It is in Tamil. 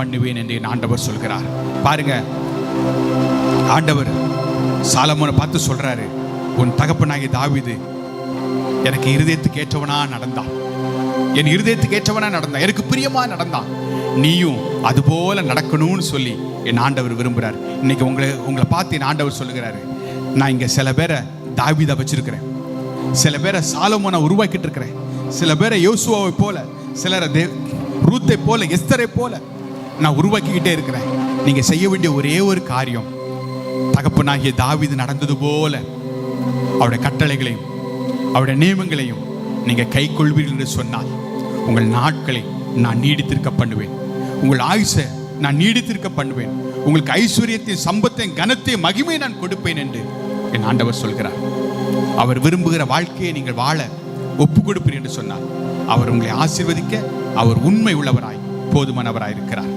பண்ணுவேன் என்று என் ஆண்டவர் சொல்கிறார். பாருங்க ஆண்டவர் சாலமோனை பார்த்து சொல்றாரு உன் தகப்பனாகிய தாவிது எனக்கு இருதயத்துக்கு ஏற்றவனா நடந்தான் என் இருதயத்துக்கு ஏற்றவனா நடந்தான் எனக்கு பிரியமா நடந்தான் நீயும் அதுபோல நடக்கணும்னு சொல்லி என் ஆண்டவர் விரும்புகிறார் இன்னைக்கு உங்களை உங்களை பார்த்து என் ஆண்டவர் சொல்லுகிறாரு நான் இங்க சில பேரை தாவிதா வச்சிருக்கிறேன். சில பேரை சாலமோனை உருவாக்கிட்டு இருக்கிறேன். சில பேரை யோசுவாவை போல சிலரை தே ரூத்தை போல எஸ்தரை போல நான் உருவாக்கிக்கிட்டே இருக்கிறேன். நீங்க செய்ய வேண்டிய ஒரே ஒரு காரியம் தகப்பனாகிய தாவிது நடந்தது போல அவருடைய கட்டளைகளையும் அவருடைய நியமங்களையும் நீங்க கை கொள்வீர்கள் என்று சொன்னால் உங்கள் நாட்களை நான் நீடித்திருக்க பண்ணுவேன். உங்கள் ஆயுசை நான் நீடித்திருக்க பண்ணுவேன். உங்களுக்கு ஐஸ்வர்யத்தையும் சம்பத்தையும் கனத்தையும் மகிமையை நான் கொடுப்பேன் என்று என் ஆண்டவர் சொல்கிறார். அவர் விரும்புகிற வாழ்க்கையை நீங்கள் வாழ ஒப்பு கொடுப்பீர் என்று சொன்னார் அவர் உங்களை ஆசிர்வதிக்க அவர் உண்மை உள்ளவராய் போதுமானவராய் இருக்கிறார்